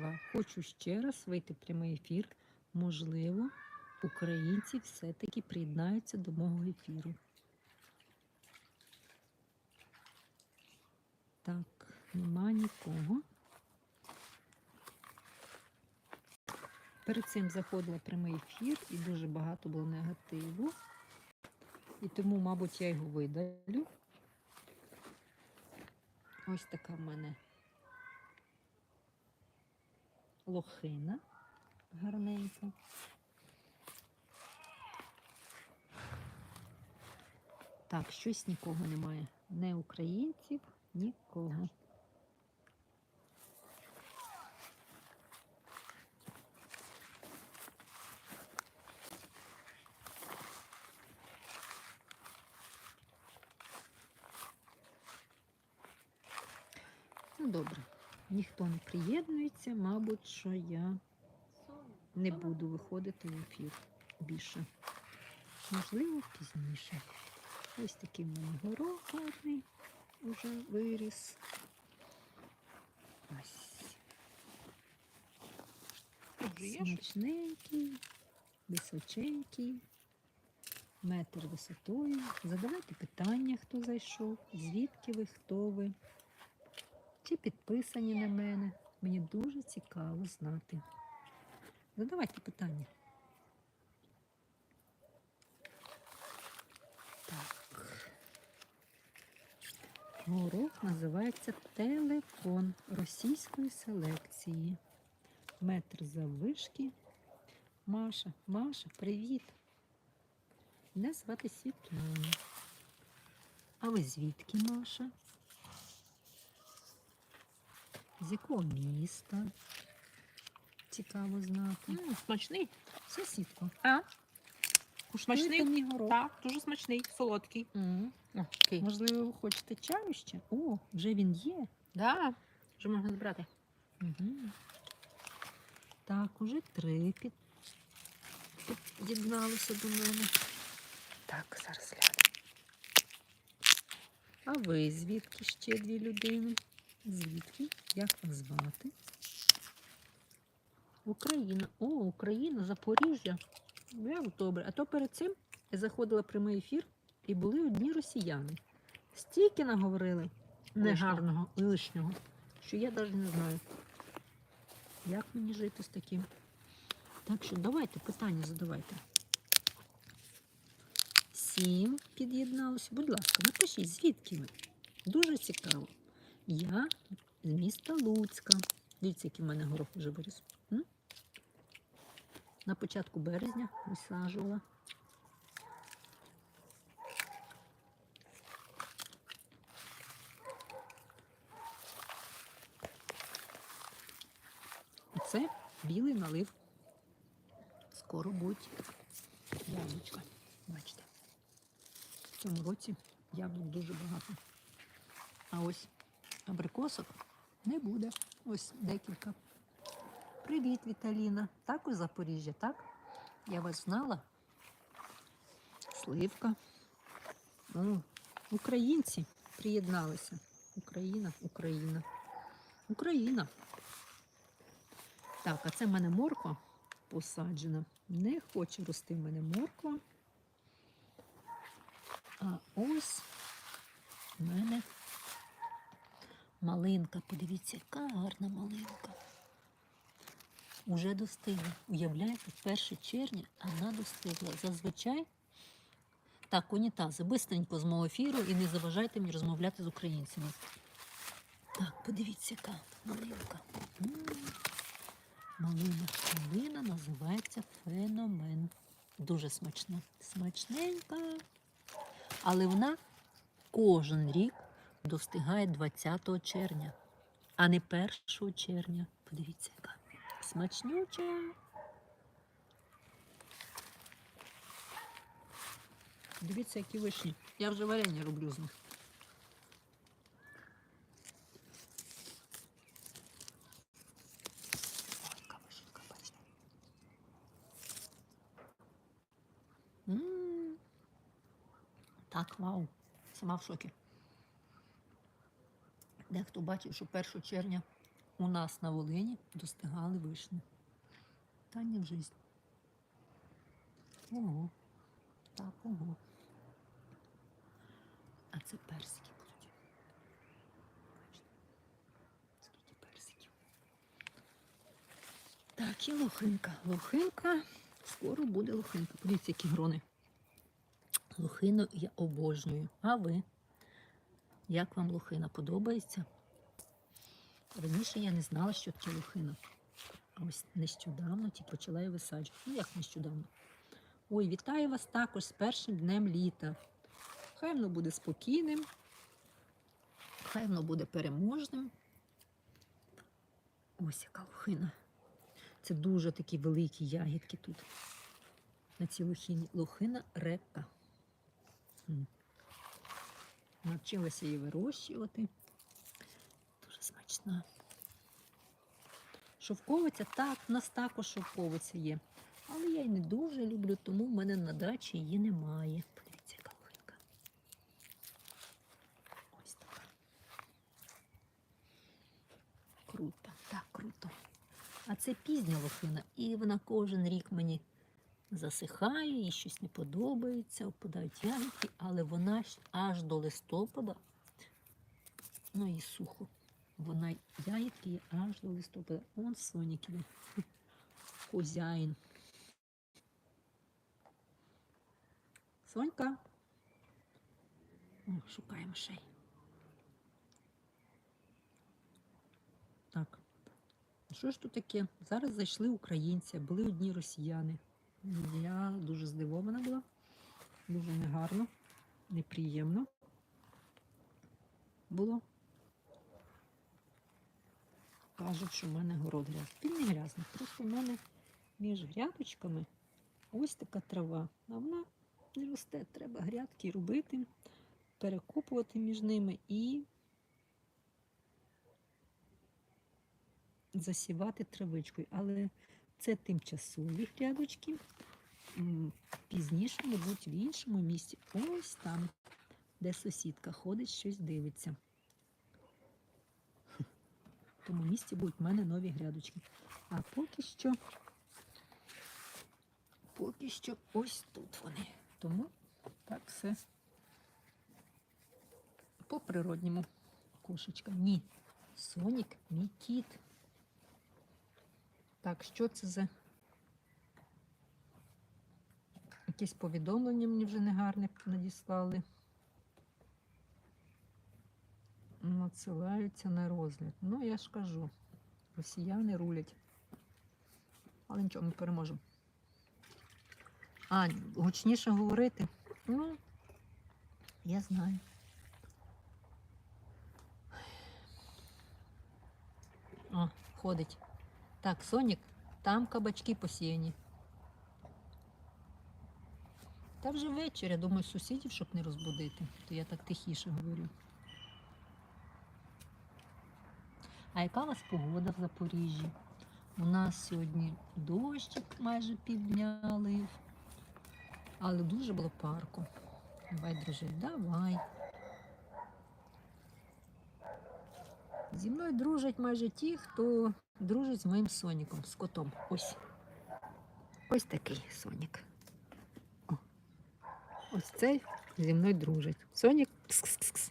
два. Хочу ще раз вийти прямий ефір. Можливо, українці все-таки приєднаються до мого ефіру. Так, нема нікого. Перед цим заходила прямий ефір і дуже багато було негативу. І тому, мабуть, я його видалю. Ось така в мене лохина гарненька. Так, щось нікого немає. Не українців, нікого. Ну, добре. Ніхто не приєднується, мабуть, що я не буду виходити в ефір більше. Можливо, пізніше. Ось такий в мене горох гарний уже виріс. Ось. Вже? Смачненький, височенький, метр висотою. Задавайте питання, хто зайшов, звідки ви, хто ви, чи підписані на мене. Мені дуже цікаво знати. Задавайте питання. Так. Горох називається телефон російської селекції. Метр заввишки. Маша, Маша, привіт. Мене звати Світлана. А ви звідки, Маша? З якого міста? Цікаво знати. М, Смачний. Сусідко. А? Смачний? горох? Так, дуже смачний, солодкий. М. О. Можливо, ви хочете чаю ще? О, вже він є. Да. Вже можна збирати. Угу. Так, уже три під... під'єдналися до мене. Так, зараз гляну. А ви звідки ще дві людини? Звідки? Як вас звати? Україна. О, Україна, Запоріжжя. Як добре. А то перед цим я заходила в прямий ефір і були одні росіяни. Стільки наговорили негарного лишнього, що я навіть не знаю, як мені жити з таким. Так що давайте питання задавайте. Сім під'єдналося. Будь ласка, напишіть, звідки ви? Дуже цікаво. Я з міста Луцька. Дивіться, який в мене горох вже виріс. На початку березня висаджувала. Це білий налив. Скоро будуть яблучка. Бачите. В цьому році яблук дуже багато. А ось абрикосок не буде. Ось декілька. Привіт, Віталіна. Так у Запоріжжя, так? Я вас знала. Сливка. О, українці приєдналися. Україна, Україна. Україна. Так, а це в мене морква посаджена. Не хоче рости в мене морква. А ось в мене малинка. Подивіться, яка гарна малинка. Уже достигла. Уявляєте, 1 червня вона достигла. Зазвичай. Так, унітази, бистренько з мого ефіру і не заважайте мені розмовляти з українцями. Так, подивіться, яка малинка. М. Малина. Малина називається феномен. Дуже смачна. Смачненька. Але вона кожен рік достигає 20 червня, а не 1 червня. Подивіться, яка смачнюча. Дивіться, які вишні. Я вже варення роблю з них. Так, вау. Сама в шокі. Дехто бачив, що 1 червня у нас на Волині достигали вишні. Та в житті. Ого. Так, ого. А це персики будуть. Скільки персиків. Так, і лохинка. Лохинка. Скоро буде лохинка. Подивіться, які грони. Лохину я обожнюю. А ви? Як вам лохина подобається? Раніше я не знала, що таке лохина. А ось нещодавно тільки почала її висаджувати. Ну, як нещодавно. Ой, вітаю вас також з першим днем літа. Хай воно буде спокійним, хай воно буде переможним. Ось яка лохина. Це дуже такі великі ягідки тут. На цій лохині. Лохина репка. Навчилася її вирощувати. Дуже смачна. Шовковиця, так, в нас також шовковиця є. Але я її не дуже люблю, тому в мене на дачі її немає. Подивіться, яка лохинка. Ось така. Круто, так, круто. А це пізня лохина, і вона кожен рік мені засихає, їй щось не подобається, опадають ягідки, але вона аж до листопада, ну і сухо. Вона ягідки є аж до листопада. Вон сонік іде. Хозяїн. Сонька. О, шукаємо шей. Так. Що ж тут таке? Зараз зайшли українці, були одні росіяни. Я дуже здивована була. Дуже негарно, неприємно було. Кажуть, що в мене город грязний. Він не грязний, просто в мене між грядочками ось така трава. А вона не росте. Треба грядки робити, перекопувати між ними і засівати травичкою. Але це тимчасові грядочки. Пізніше, мабуть, в іншому місці. Ось там, де сусідка ходить, щось дивиться. В тому місці будуть в мене нові грядочки. А поки що, поки що ось тут вони. Тому так все по-природньому. Кошечка. Ні. Сонік, мій кіт. Так, що це за якесь повідомлення мені вже негарне надіслали. Надсилаються на розгляд. Ну, я ж кажу, росіяни рулять. Але нічого, ми переможемо. А, гучніше говорити? Ну, я знаю. О, ходить. Так, Сонік, там кабачки посіяні. Та вже вечір, я думаю, сусідів, щоб не розбудити, то я так тихіше говорю. А яка у вас погода в Запоріжжі? У нас сьогодні дощик майже півдня лив, але дуже було парку. Давай, дружить, давай. Зі мною дружать майже ті, хто дружить з моїм соніком, з котом. Ось. Ось такий сонік. О. Ось цей зі мною дружить. Сонік. Кс-кс-кс.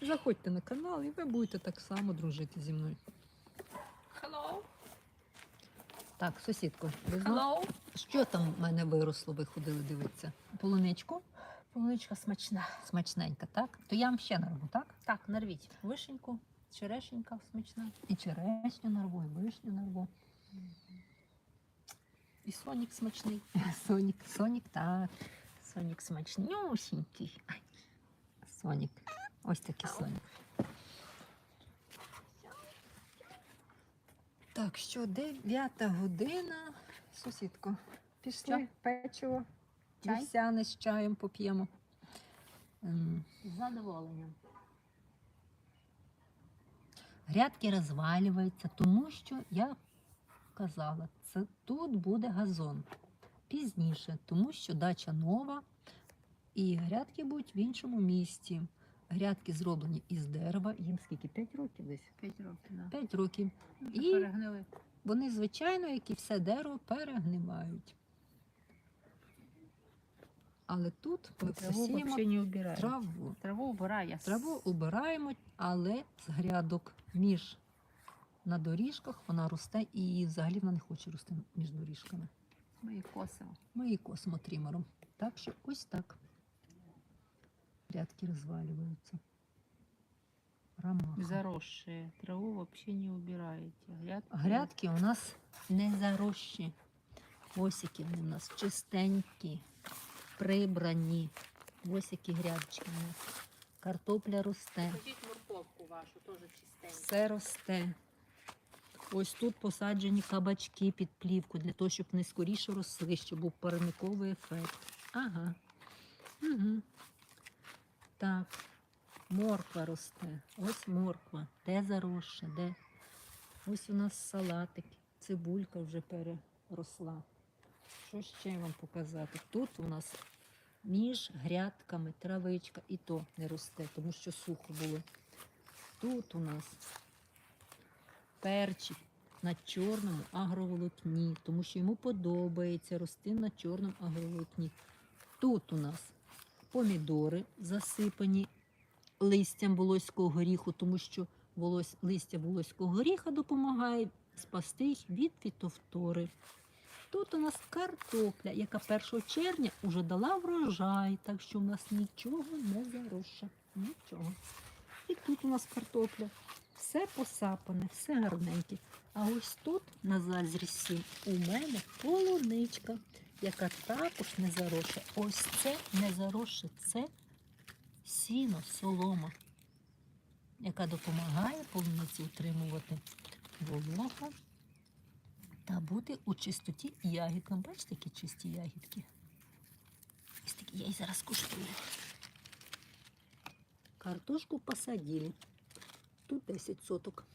Заходьте на канал і ви будете так само дружити зі мною. Hello. Так, сусідко, ви Hello. що там в мене виросло, ви ходили дивитися? Полуничку? Полуничка смачна. Смачненька, так? То я вам ще нарву, так? Так, нарвіть. Вишеньку, черешенька смачна. І черешню нарву, і вишню нарву. І сонік смачний. Сонік, Сонік, так. Сонік смачнюсінький. Сонік. Ось такий Сонік. Так, що, дев'ята година. Сусідко, пішли печиво. Чай? Вівсяне з чаєм поп'ємо. Ем, З задоволенням. Грядки розвалюються, тому що я казала, це тут буде газон пізніше, тому що дача нова і грядки будуть в іншому місці. Грядки зроблені із дерева. Їм скільки? 5 років десь. П'ять років. Да. 5 років. Вже І- перегнили. Вони, звичайно, як і все дерево, перегнивають. Але тут ми Траву посіємо не вбираємо. траву. Траву вбирає. Траву убираємо, але з грядок між на доріжках вона росте і взагалі вона не хоче рости між доріжками. Ми їх косимо. Ми її косимо тримером. Так що ось так. Грядки розвалюються. Ромаха. Заросшие. Траву взагалі не убираєте. Грядки. Грядки у нас не зарощі. Ось які вони у нас чистенькі, прибрані. Ось які грядочки у нас. Картопля росте, Ходіть морковку вашу, теж чистеньку. все росте. Ось тут посаджені кабачки під плівку для того, щоб вони скоріше росли, щоб був парниковий ефект. Ага. Угу. Так. Морква росте. Ось морква. Де заросше, де? Ось у нас салатик. Цибулька вже переросла. Що ще вам показати? Тут у нас між грядками травичка і то не росте, тому що сухо було. Тут у нас перчик на чорному агроволокні, тому що йому подобається рости на чорному агроволокні. Тут у нас помідори засипані листям волоського горіху, тому що волось, листя волоського горіха допомагає спасти їх від фітовтори. Тут у нас картопля, яка 1 червня вже дала врожай, так що у нас нічого не заросше. Нічого. І тут у нас картопля. Все посапане, все гарненьке. А ось тут на зазрісі у мене полуничка, яка також не заросша. Ось це не заросше, це сіно, солома, яка допомагає полуниці утримувати вологу та бути у чистоті ягідкам. Бачите, які чисті ягідки? Ось такі я їх зараз куштую. Картошку посадили. Тут 10 соток.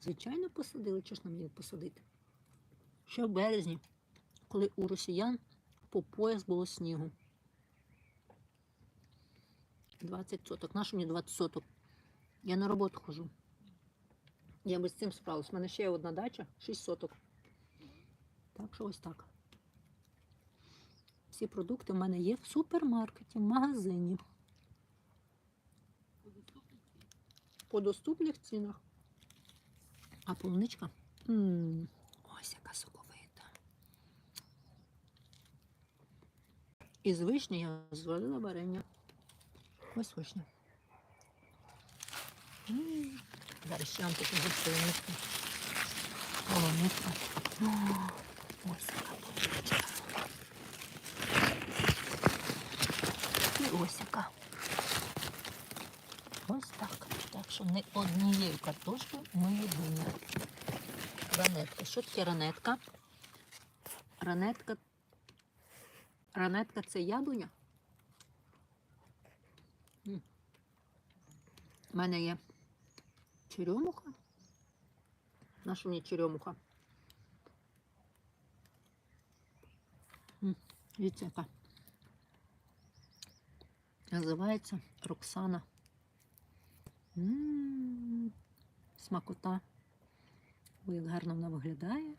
Звичайно, посадили, чи ж нам її посадити? Ще в березні, коли у росіян по пояс було снігу. 20 соток. Нащо мені 20 соток? Я на роботу хожу. Я би з цим справилась. У мене ще є одна дача, 6 соток. Так що ось так. Всі продукти в мене є в супермаркеті, в магазині. По доступних цінах. А полуничка? ось яка соковита. Із вишні я зварила варення. Ось вишня. М, Зараз ще вам полуничку. Полуничка. О, Ось яка полуничка. І ось яка. Ось так. Так що не однією картошкою ми їдимо. Ранетка. Що таке ранетка? Ранетка. Ранетка це яблуня. У мене є черемуха. Наша мені черемуха. М, Дивіться, яка. Називається Роксана. М, Смакота. Ой, як гарно вона виглядає.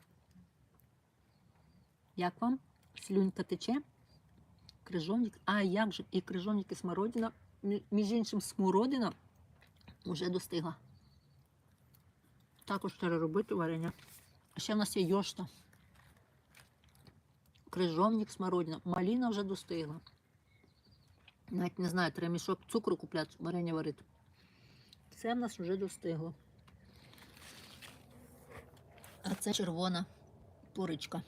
Як вам? Слюнька тече? Крижовник. А як же? І крижовник і смородина. Між іншим, смородина вже достигла. Також треба робити варення. Ще в нас є йошта. Крижовник, смородина. Маліна вже достигла. Навіть не знаю, треба мішок цукру купляти, варення варити. Це в нас вже достигло. А це червона поричка.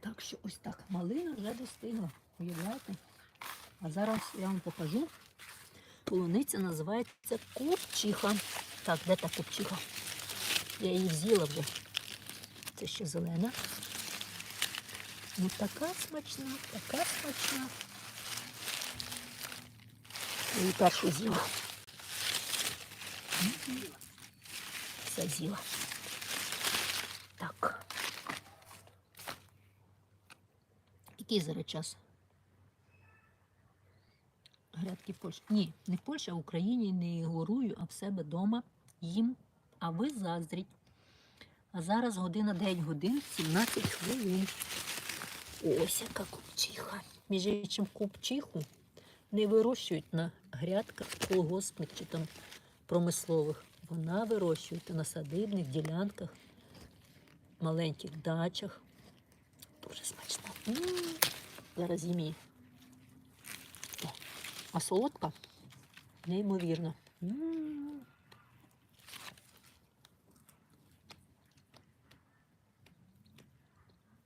Так що ось так. Малина вже достигла. Уявляєте? А зараз я вам покажу. Полуниця називається купчиха. Так, де та купчиха? Я її з'їла вже. Це ще зелена. Ну така смачна, така смачна. Я її першу з'їла. Все з'їла. Так. Який зараз час? грядки Польщі. Ні, не в Польщі, а в Україні не горую, а в себе вдома їм. А ви заздріть. А зараз година 9 годин 17 хвилин. Ось яка купчиха. Між іншим купчиху не вирощують на грядках колгоспних чи там промислових. Вона вирощується на садибних ділянках, маленьких дачах. Дуже смачно. М, Зараз їм. А солодка? Неймовірно. М.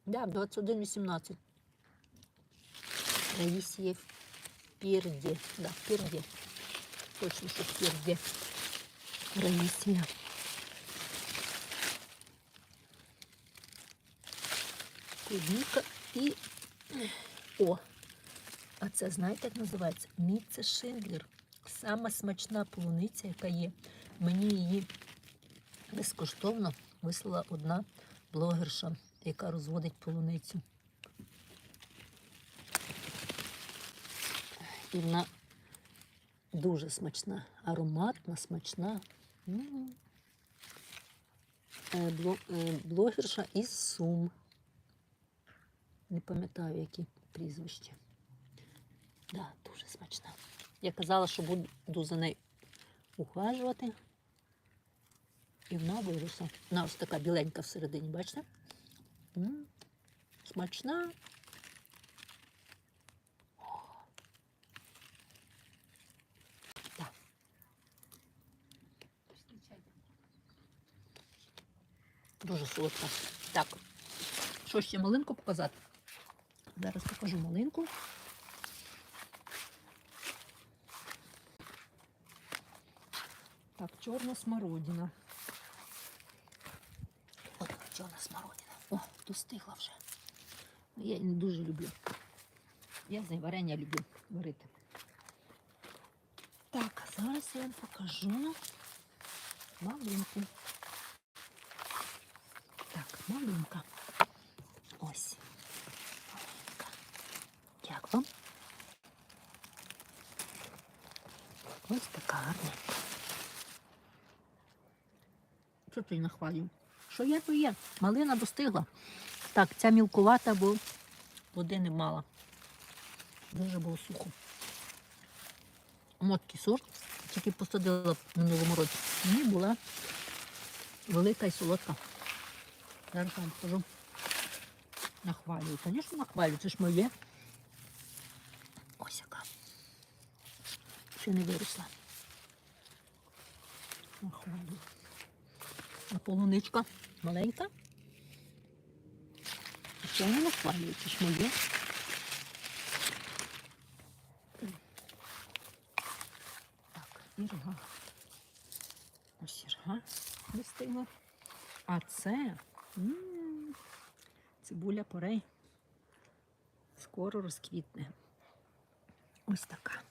Да, 21.18. Раїсіє в Пірді. Да, Пірді. Точно, що Пірді. Раїсія. Клубніка і... О! А це знаєте, як називається? Міце Шиндлер. Сама смачна полуниця, яка є. Мені її безкоштовно вислала одна блогерша, яка розводить полуницю. І вона дуже смачна, ароматна, смачна. Е, Блогерша із Сум. Не пам'ятаю, які прізвища. Да, дуже смачна. Я казала, що буду за нею ухажувати. І вона виросла. Вона ось така біленька всередині, бачите? М, Смачна. Дуже солодка. Так. Що ще малинку показати? Зараз покажу малинку. Так, чорна смородина. От чорна смородина. О, достигла вже. Ну, Я її не дуже люблю. Я з неї варення люблю варити. Так, а зараз я вам покажу малинку. Так, малинка. Ось. Малинка. Як вам? Ось така гарненька. Що ти нахвалюю? Що є, то є. Малина достигла. Так, ця мілкувата, бо води не мала. Дуже було сухо. Моткий сорт, тільки посадила в минулому році. Мені була велика і солодка. Зараз вам покажу. Нахвалюю. Звісно, нахвалюю, це ж моє. Ось яка. Ще не виросла. Нахвалюю. А полуничка маленька. Ще не нахвалюю, ж моє. Так, ірга. Ось ірга достигла. А це м, цибуля порей. Скоро розквітне. Ось така.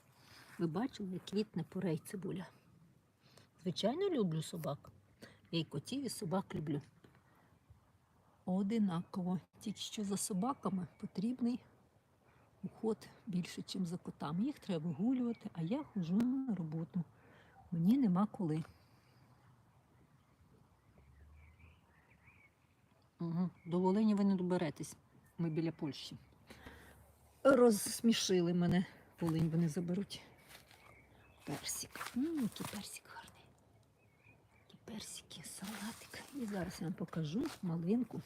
Ви бачили, як квітне порей цибуля? Звичайно, люблю собак. Я і котів, і собак люблю. Одинаково. Тільки що за собаками потрібний уход більше, ніж за котами. Їх треба вигулювати, а я ходжу на роботу. Мені нема коли. Угу. До Волині ви не доберетесь. Ми біля Польщі. Розсмішили мене. Волинь вони заберуть. Персик. М, який персик персики, салатик. І зараз я вам покажу малинку,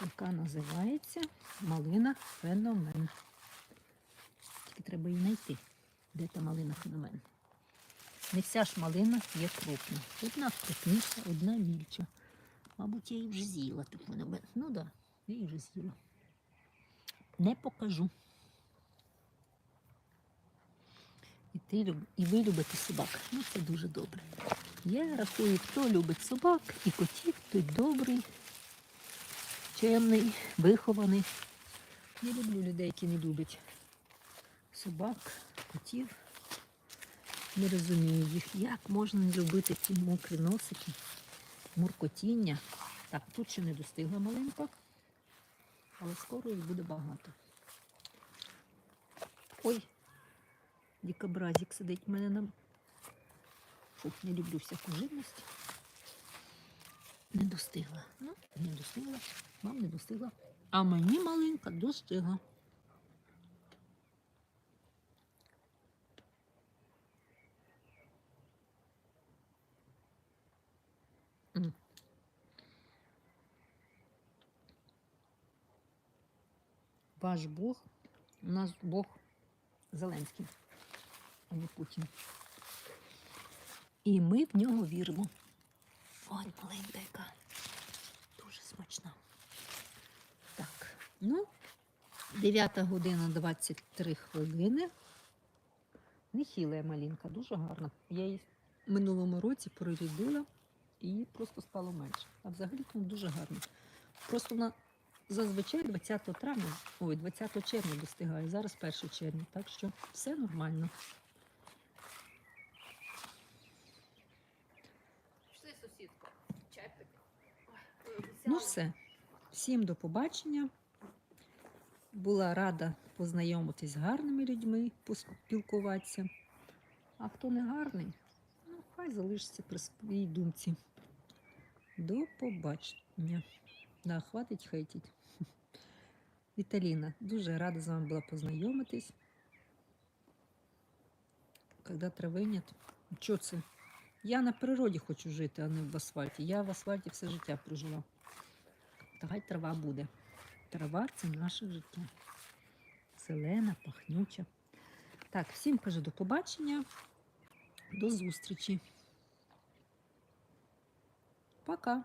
яка називається малина феномен. Тільки треба її знайти. Де та малина феномен? Не вся ж малина є крупна. Одна крупніша, одна мільча. Мабуть, я її вже з'їла. ту феномен. Ну так, да, я її вже з'їла. Не покажу. І, ти, люб- і ви любите собак. Ну, це дуже добре. Я рахую, хто любить собак і котів, той добрий, чемний, вихований. Не люблю людей, які не люблять собак, котів. Не розумію їх. Як можна не любити ці мокрі носики, муркотіння. Так, тут ще не достигла маленька, але скоро їх буде багато. Ой, Дікобразик сидить в мене на. Фу, не люблю всяку живність. Не достигла. Ну, не достигла. Вам не достигла. А мені маленька достигла. Ваш Бог, у нас Бог Зеленський, Путін. І ми в нього віримо. От маленька яка. Дуже смачна. Так, ну, 9 година 23 хвилини. Нехіла малінка, дуже гарна. Я її в минулому році перерядила і її просто стало менше. А взагалі то дуже гарно. Просто вона зазвичай 20 травня, ой, 20 червня достигає, зараз 1 червня, так що все нормально. Пішли, сусідко. Чай пити. Ну все. Всім до побачення. Була рада познайомитись з гарними людьми, поспілкуватися. А хто не гарний, ну хай залишиться при своїй думці. До побачення. Да, хватить хейтіть. Віталіна, дуже рада з вами була познайомитись. Когда трави нет. Чого це? Я на природі хочу жити, а не в асфальті. Я в асфальті все життя прожила. Та хай трава буде. Трава це наше життя. Зелена, пахнюча. Так, всім кажу до побачення. До зустрічі. Пока.